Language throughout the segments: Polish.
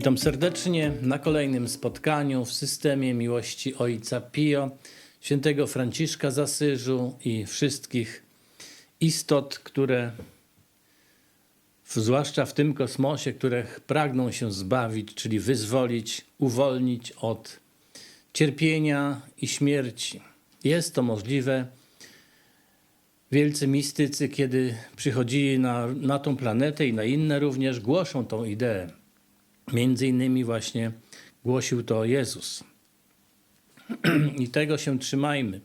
Witam serdecznie na kolejnym spotkaniu w systemie miłości Ojca Pio, świętego Franciszka z i wszystkich istot, które, zwłaszcza w tym kosmosie, które pragną się zbawić, czyli wyzwolić, uwolnić od cierpienia i śmierci. Jest to możliwe. Wielcy mistycy, kiedy przychodzili na, na tą planetę i na inne również, głoszą tą ideę. Między innymi właśnie głosił to Jezus. I tego się trzymajmy.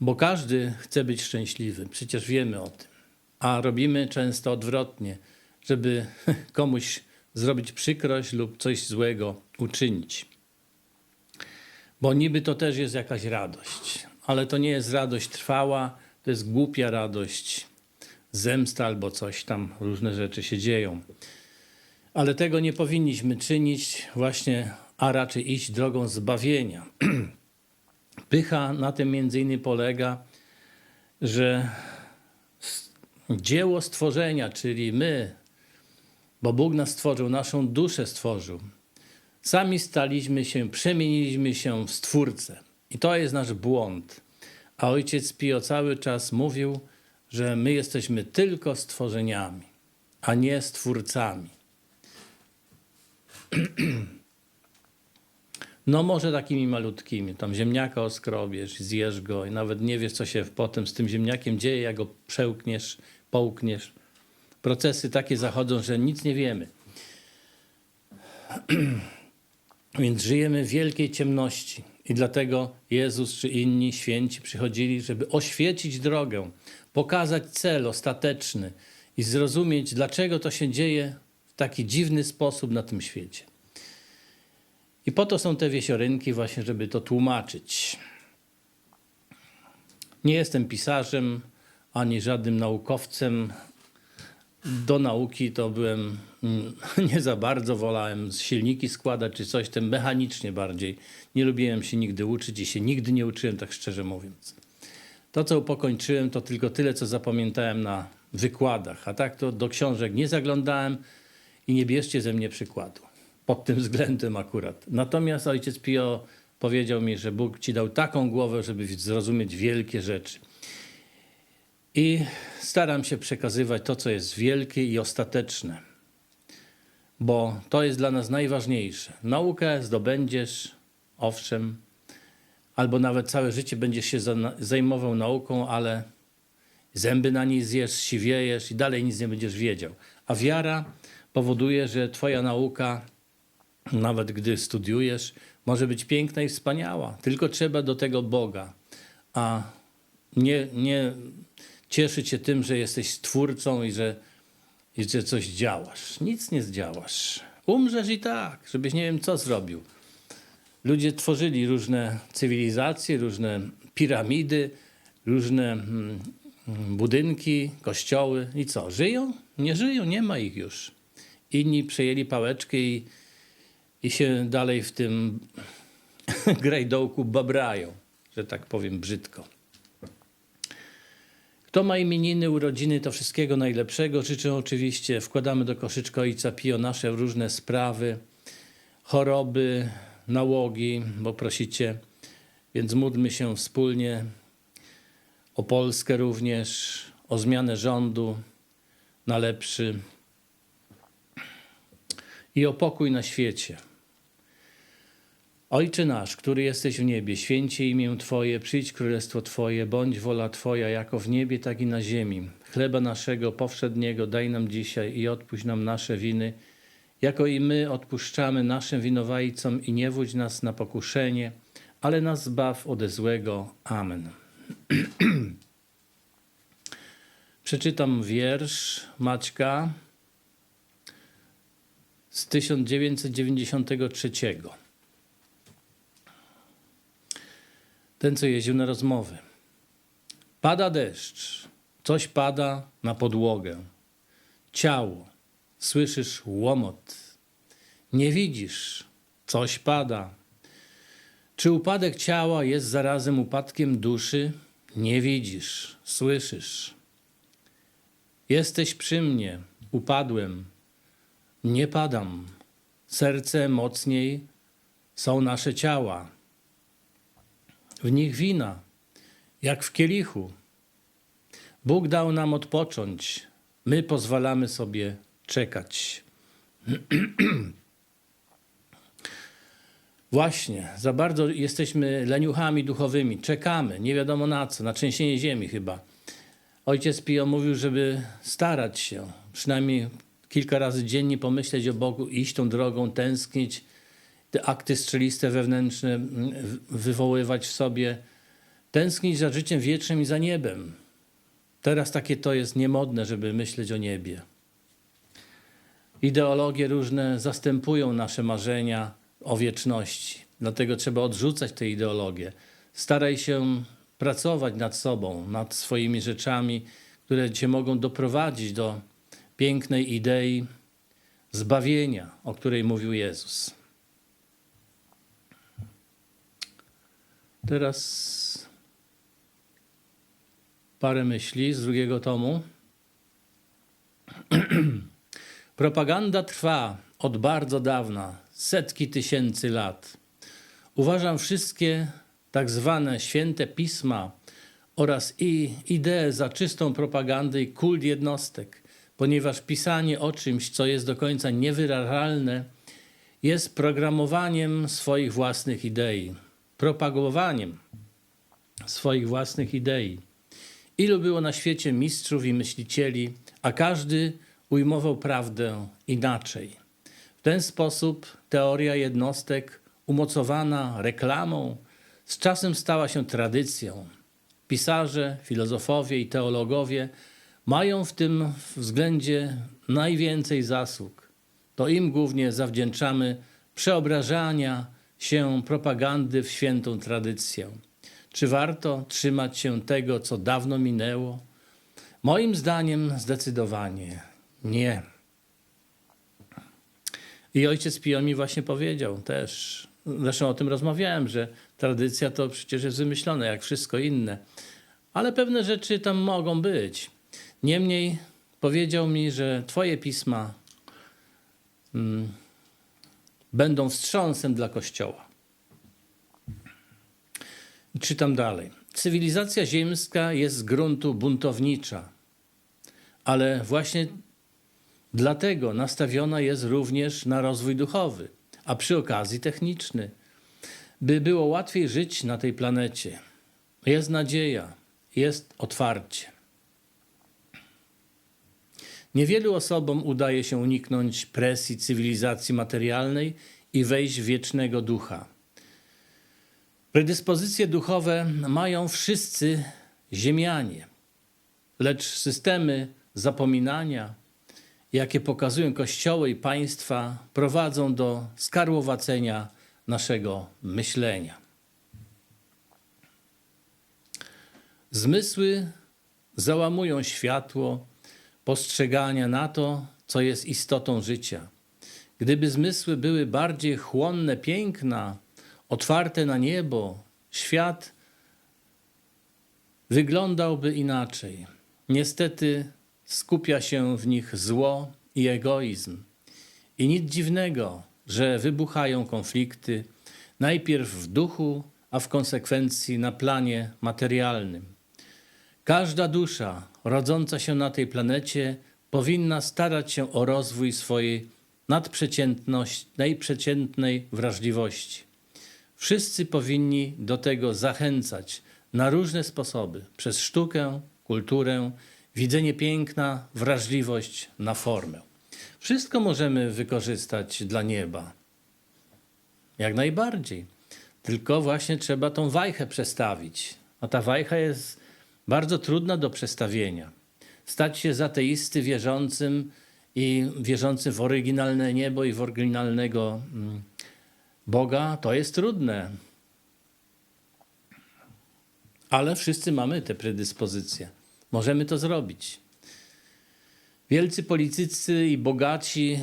Bo każdy chce być szczęśliwy, przecież wiemy o tym. A robimy często odwrotnie, żeby komuś zrobić przykrość lub coś złego uczynić. Bo niby to też jest jakaś radość, ale to nie jest radość trwała, to jest głupia radość, zemsta albo coś tam, różne rzeczy się dzieją. Ale tego nie powinniśmy czynić właśnie, a raczej iść drogą zbawienia. Pycha na tym między innymi polega, że dzieło stworzenia, czyli my, bo Bóg nas stworzył, naszą duszę stworzył, sami staliśmy się, przemieniliśmy się w Stwórcę. I to jest nasz błąd. A ojciec Pio cały czas mówił, że my jesteśmy tylko stworzeniami, a nie stwórcami. No może takimi malutkimi, tam ziemniaka oskrobiesz, zjesz go i nawet nie wiesz, co się potem z tym ziemniakiem dzieje, jak go przełkniesz, połkniesz. Procesy takie zachodzą, że nic nie wiemy. Więc żyjemy w wielkiej ciemności i dlatego Jezus czy inni święci przychodzili, żeby oświecić drogę, pokazać cel ostateczny i zrozumieć, dlaczego to się dzieje taki dziwny sposób na tym świecie. I po to są te wiesiorenki właśnie, żeby to tłumaczyć. Nie jestem pisarzem, ani żadnym naukowcem. Do nauki to byłem mm, nie za bardzo, wolałem silniki składać czy coś, tym mechanicznie bardziej. Nie lubiłem się nigdy uczyć i się nigdy nie uczyłem, tak szczerze mówiąc. To, co pokończyłem, to tylko tyle, co zapamiętałem na wykładach, a tak to do książek nie zaglądałem i nie bierzcie ze mnie przykładu. Pod tym względem akurat. Natomiast ojciec Pio powiedział mi, że Bóg ci dał taką głowę, żeby zrozumieć wielkie rzeczy. I staram się przekazywać to, co jest wielkie i ostateczne, bo to jest dla nas najważniejsze. Naukę zdobędziesz, owszem, albo nawet całe życie będziesz się za- zajmował nauką, ale zęby na niej zjesz, siwiejesz i dalej nic nie będziesz wiedział. A wiara powoduje, że twoja nauka, nawet gdy studiujesz, może być piękna i wspaniała. Tylko trzeba do tego Boga, a nie, nie cieszyć się tym, że jesteś stwórcą i że, i że coś działasz. Nic nie zdziałasz. Umrzesz i tak, żebyś nie wiem co zrobił. Ludzie tworzyli różne cywilizacje, różne piramidy, różne mm, mm, budynki, kościoły i co? Żyją? Nie żyją, nie ma ich już. Inni przejęli pałeczkę i, i się dalej w tym grajdołku babrają, że tak powiem brzydko. Kto ma imieniny, urodziny, to wszystkiego najlepszego. Życzę oczywiście, wkładamy do koszyczka Ojca Pio nasze różne sprawy, choroby, nałogi, bo prosicie, więc módlmy się wspólnie o Polskę również, o zmianę rządu na lepszy i o pokój na świecie. Ojcze nasz, który jesteś w niebie, święcie imię Twoje, przyjdź królestwo Twoje, bądź wola Twoja, jako w niebie, tak i na ziemi. Chleba naszego powszedniego daj nam dzisiaj i odpuść nam nasze winy, jako i my odpuszczamy naszym winowajcom i nie wódź nas na pokuszenie, ale nas zbaw ode złego. Amen. Przeczytam wiersz Maćka z 1993. Ten, co jeździł na rozmowy. Pada deszcz, coś pada na podłogę. Ciało, słyszysz łomot. Nie widzisz, coś pada. Czy upadek ciała jest zarazem upadkiem duszy? Nie widzisz, słyszysz. Jesteś przy mnie, upadłem, nie padam. Serce mocniej są nasze ciała. W nich wina, jak w kielichu. Bóg dał nam odpocząć. My pozwalamy sobie czekać. Właśnie, za bardzo jesteśmy leniuchami duchowymi. Czekamy, nie wiadomo na co, na trzęsienie ziemi chyba. Ojciec Pio mówił, żeby starać się, przynajmniej kilka razy dziennie pomyśleć o Bogu, iść tą drogą, tęsknić, te akty strzeliste wewnętrzne mm, wywoływać w sobie, tęsknić za życiem wiecznym i za niebem. Teraz takie to jest niemodne, żeby myśleć o niebie. Ideologie różne zastępują nasze marzenia o wieczności. Dlatego trzeba odrzucać te ideologie. Staraj się pracować nad sobą, nad swoimi rzeczami, które cię mogą doprowadzić do pięknej idei zbawienia, o której mówił Jezus. Teraz parę myśli z drugiego tomu. Propaganda trwa od bardzo dawna, setki tysięcy lat. Uważam wszystkie tak zwane święte pisma oraz i idee za czystą propagandę i kult jednostek, ponieważ pisanie o czymś, co jest do końca niewyrażalne, jest programowaniem swoich własnych idei, propagowaniem swoich własnych idei. Ilu było na świecie mistrzów i myślicieli, a każdy ujmował prawdę inaczej. W ten sposób teoria jednostek, umocowana reklamą, z czasem stała się tradycją. Pisarze, filozofowie i teologowie mają w tym względzie najwięcej zasług. To im głównie zawdzięczamy przeobrażania się propagandy w świętą tradycję. Czy warto trzymać się tego, co dawno minęło? Moim zdaniem zdecydowanie nie. I ojciec Pio mi właśnie powiedział też, zresztą o tym rozmawiałem, że tradycja to przecież jest wymyślone, jak wszystko inne, ale pewne rzeczy tam mogą być. Niemniej powiedział mi, że Twoje pisma mm, będą wstrząsem dla Kościoła. Czytam dalej. Cywilizacja ziemska jest z gruntu buntownicza, ale właśnie dlatego nastawiona jest również na rozwój duchowy, a przy okazji techniczny, by było łatwiej żyć na tej planecie. Jest nadzieja, jest otwarcie. Niewielu osobom udaje się uniknąć presji cywilizacji materialnej i wejść w wiecznego ducha. Predyspozycje duchowe mają wszyscy ziemianie, lecz systemy zapominania, jakie pokazują kościoły i państwa, prowadzą do skarłowacenia naszego myślenia. Zmysły załamują światło postrzegania na to, co jest istotą życia. Gdyby zmysły były bardziej chłonne piękna, otwarte na niebo, świat wyglądałby inaczej. Niestety skupia się w nich zło i egoizm. I nic dziwnego, że wybuchają konflikty, najpierw w duchu, a w konsekwencji na planie materialnym. Każda dusza rodząca się na tej planecie powinna starać się o rozwój swojej najprzeciętnej wrażliwości. Wszyscy powinni do tego zachęcać na różne sposoby przez sztukę, kulturę, widzenie piękna, wrażliwość na formę. Wszystko możemy wykorzystać dla nieba. Jak najbardziej. Tylko właśnie trzeba tą wajchę przestawić. A ta wajcha jest bardzo trudna do przestawienia. Stać się z ateisty wierzącym i wierzącym w oryginalne niebo i w oryginalnego mm, Boga, to jest trudne. Ale wszyscy mamy te predyspozycje. Możemy to zrobić. Wielcy politycy i bogaci,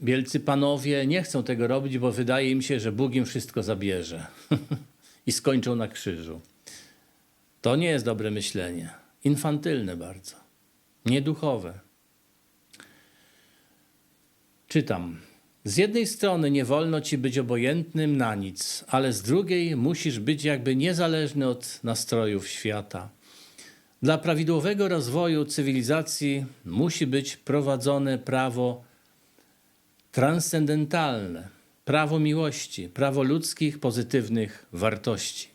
wielcy panowie nie chcą tego robić, bo wydaje im się, że Bóg im wszystko zabierze i skończą na krzyżu. To nie jest dobre myślenie. Infantylne bardzo, nieduchowe. Czytam. Z jednej strony nie wolno ci być obojętnym na nic, ale z drugiej musisz być jakby niezależny od nastrojów świata. Dla prawidłowego rozwoju cywilizacji musi być prowadzone prawo transcendentalne, prawo miłości, prawo ludzkich pozytywnych wartości.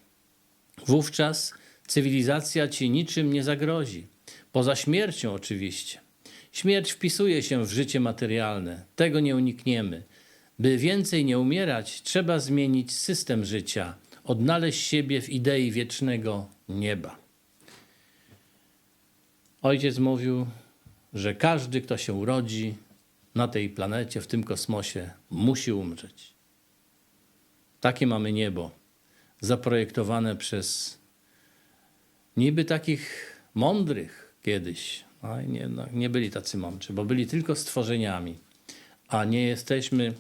Wówczas cywilizacja ci niczym nie zagrozi, poza śmiercią oczywiście. Śmierć wpisuje się w życie materialne, tego nie unikniemy. By więcej nie umierać, trzeba zmienić system życia, odnaleźć siebie w idei wiecznego nieba. Ojciec mówił, że każdy, kto się urodzi na tej planecie, w tym kosmosie, musi umrzeć. Takie mamy niebo, zaprojektowane przez niby takich mądrych kiedyś. No, i nie, no, nie byli tacy mądrzy, bo byli tylko stworzeniami, a nie jesteśmy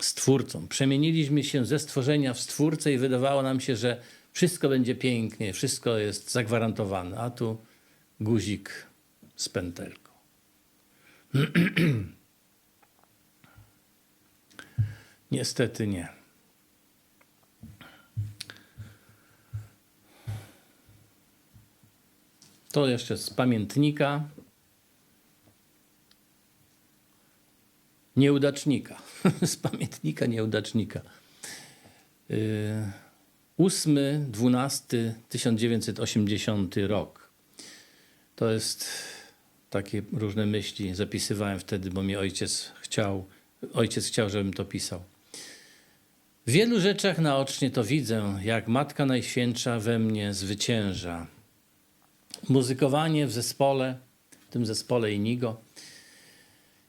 stwórcą. Przemieniliśmy się ze stworzenia w stwórcę i wydawało nam się, że wszystko będzie pięknie, wszystko jest zagwarantowane, a tu guzik z pętelką. Niestety nie. To jeszcze z pamiętnika. Nieudacznika. z pamiętnika nieudacznika. Yy, 8, 12, 1980 rok. To jest takie różne myśli zapisywałem wtedy, bo mi ojciec chciał, ojciec chciał, żebym to pisał. W wielu rzeczach naocznie to widzę, jak Matka Najświętsza we mnie zwycięża. Muzykowanie w zespole, w tym zespole Inigo,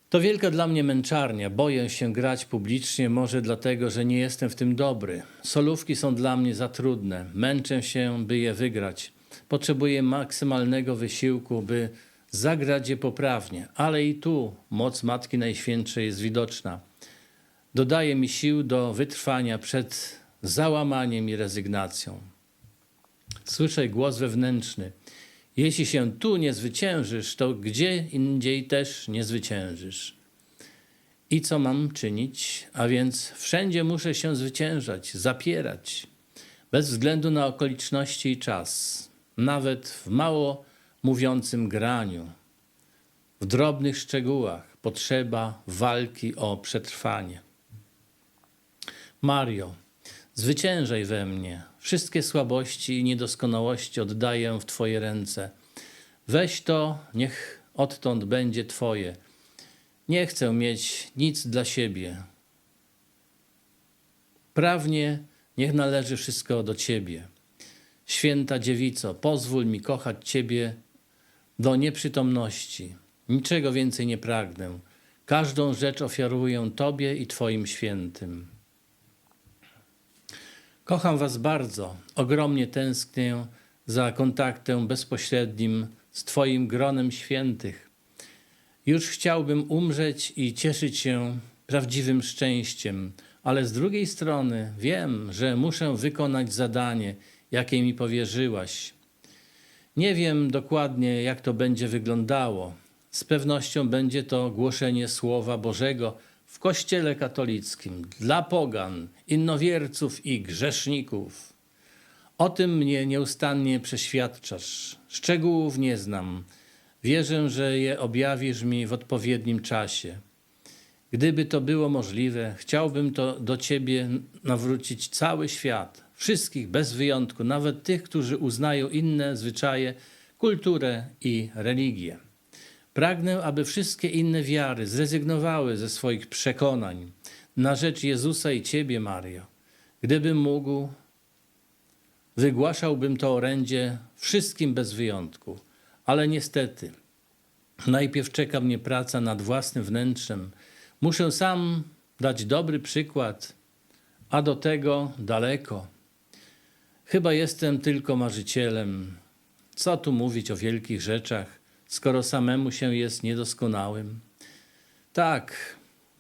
to wielka dla mnie męczarnia. Boję się grać publicznie, może dlatego, że nie jestem w tym dobry. Solówki są dla mnie za trudne. Męczę się, by je wygrać. Potrzebuję maksymalnego wysiłku, by zagrać je poprawnie, ale i tu moc Matki Najświętszej jest widoczna. Dodaje mi sił do wytrwania przed załamaniem i rezygnacją. Słyszę głos wewnętrzny. Jeśli się tu nie zwyciężysz, to gdzie indziej też nie zwyciężysz. I co mam czynić? A więc wszędzie muszę się zwyciężać, zapierać, bez względu na okoliczności i czas, nawet w mało mówiącym graniu, w drobnych szczegółach potrzeba walki o przetrwanie. Mario, zwyciężaj we mnie. Wszystkie słabości i niedoskonałości oddaję w Twoje ręce. Weź to, niech odtąd będzie Twoje. Nie chcę mieć nic dla siebie. Prawnie niech należy wszystko do Ciebie. Święta dziewico, pozwól mi kochać Ciebie do nieprzytomności. Niczego więcej nie pragnę. Każdą rzecz ofiaruję Tobie i Twoim świętym. Kocham Was bardzo, ogromnie tęsknię za kontaktem bezpośrednim z Twoim gronem świętych. Już chciałbym umrzeć i cieszyć się prawdziwym szczęściem, ale z drugiej strony wiem, że muszę wykonać zadanie, jakie mi powierzyłaś. Nie wiem dokładnie, jak to będzie wyglądało. Z pewnością będzie to głoszenie Słowa Bożego w Kościele katolickim dla pogan, innowierców i grzeszników. O tym mnie nieustannie przeświadczasz. Szczegółów nie znam. Wierzę, że je objawisz mi w odpowiednim czasie. Gdyby to było możliwe, chciałbym to do Ciebie nawrócić cały świat, wszystkich bez wyjątku, nawet tych, którzy uznają inne zwyczaje, kulturę i religię. Pragnę, aby wszystkie inne wiary zrezygnowały ze swoich przekonań na rzecz Jezusa i Ciebie, Mario. Gdybym mógł, wygłaszałbym to orędzie wszystkim bez wyjątku, ale niestety, najpierw czeka mnie praca nad własnym wnętrzem. Muszę sam dać dobry przykład, a do tego daleko. Chyba jestem tylko marzycielem. Co tu mówić o wielkich rzeczach, skoro samemu się jest niedoskonałym? Tak,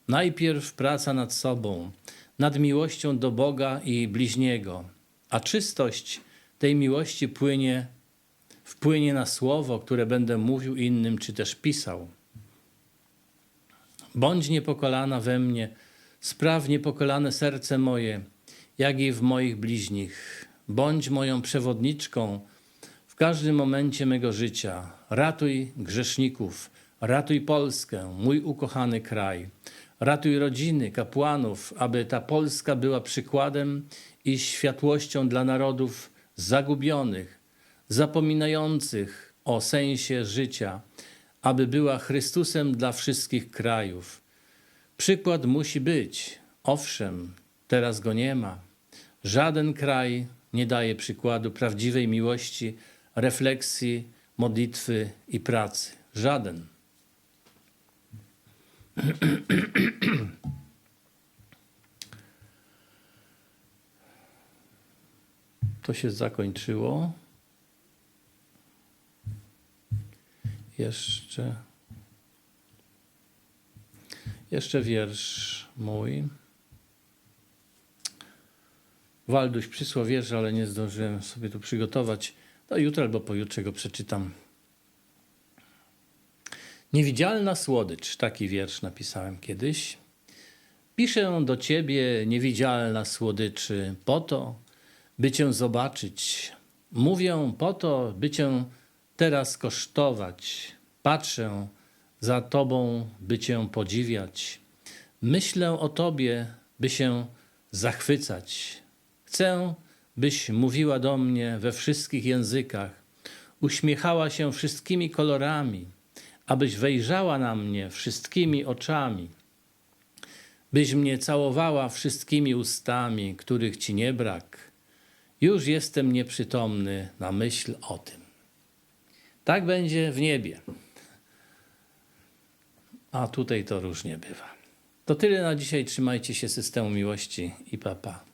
najpierw praca nad sobą, nad miłością do Boga i bliźniego, a czystość tej miłości płynie, wpłynie na słowo, które będę mówił innym czy też pisał. Bądź niepokolana we mnie, spraw niepokolane serce moje, jak i w moich bliźnich. Bądź moją przewodniczką każdym momencie mego życia. Ratuj grzeszników, ratuj Polskę, mój ukochany kraj. Ratuj rodziny, kapłanów, aby ta Polska była przykładem i światłością dla narodów zagubionych, zapominających o sensie życia, aby była Chrystusem dla wszystkich krajów. Przykład musi być. Owszem, teraz go nie ma. Żaden kraj nie daje przykładu prawdziwej miłości, refleksji, modlitwy i pracy. Żaden. To się zakończyło. Jeszcze. Jeszcze wiersz mój. Walduś przysłał wiersz, ale nie zdążyłem sobie tu przygotować. To jutro albo pojutrze go przeczytam. Niewidzialna słodycz, taki wiersz napisałem kiedyś. Piszę do ciebie, niewidzialna słodyczy, po to, by cię zobaczyć. Mówię po to, by cię teraz kosztować. Patrzę za tobą, by cię podziwiać. Myślę o tobie, by się zachwycać. Chcę, byś mówiła do mnie we wszystkich językach, uśmiechała się wszystkimi kolorami, abyś wejrzała na mnie wszystkimi oczami, byś mnie całowała wszystkimi ustami, których ci nie brak. Już jestem nieprzytomny na myśl o tym. Tak będzie w niebie. A tutaj to różnie bywa. To tyle na dzisiaj. Trzymajcie się systemu miłości i papa. Pa.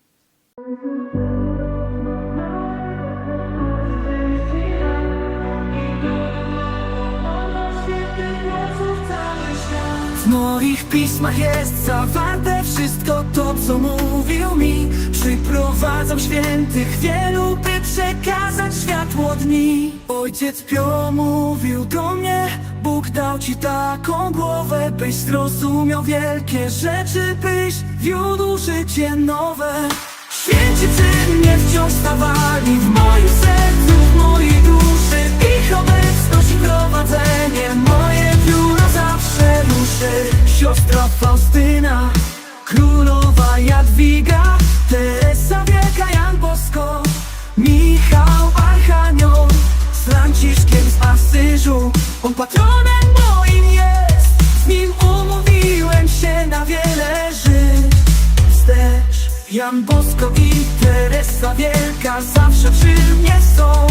W moich pismach jest zawarte wszystko to, co mówił mi. Przyprowadzam świętych wielu, by przekazać światło dni. Ojciec Pio mówił do mnie Bóg dał ci taką głowę, byś zrozumiał wielkie rzeczy Byś wiódł życie nowe. Święci przy mnie wciąż stawali w moim sercu, w mojej duszy Ich obecność prowadzenie moje pióro zawsze ruszy. Siostra Faustyna, królowa Jadwiga Teresa Wielka, Jan Bosko Michał Archanioł Z Franciszkiem z Asyżu On patronem moim jest. Z nim umówiłem się na wiele żyć wstecz Jan Bosko i Teresa Wielka zawsze przy mnie są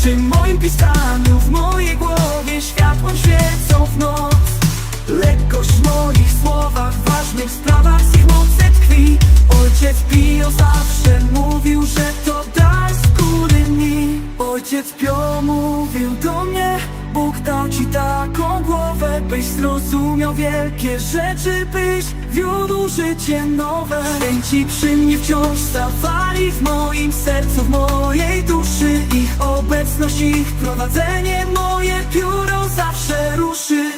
Przy moim pisaniu, w mojej głowie światłem świecą w noc. Lekkość w moich słowach, ważnych sprawach z ich mocy tkwi. Ojciec Pio zawsze mówił, że to dar skóry mi. Ojciec Pio mówił do mnie Bóg dał ci taką głowę, byś zrozumiał wielkie rzeczy, byś wiódł życie nowe. Święci przy mnie wciąż stawali w moim sercu, w mojej duszy. Ich obecność, ich prowadzenie, moje pióro zawsze ruszy.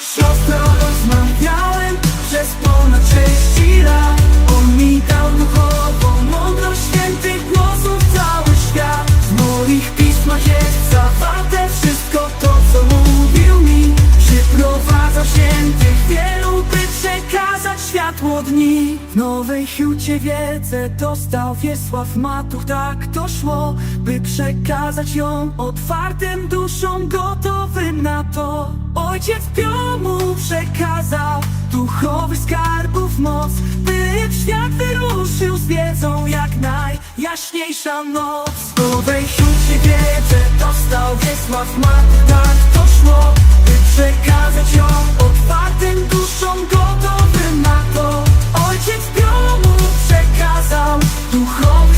Siostrą rozmawiałem przez ponad sześć lat. On mi dał duchową świętych wielu, by przekazać światło dni. W nowej hucie wiedzę dostał Wiesław Matuch, tak to szło, by przekazać ją otwartym duszom, gotowym na to. Ojciec Pio mu przekazał duchowy skarbów moc, by w świat wyruszył z wiedzą jak najjaśniejsza noc. W nowej hucie wiedzę dostał Wiesław Matuch, tak to szło, przekazać ją otwartym duszom gotowym na to. Ojciec piomu przekazał duchowy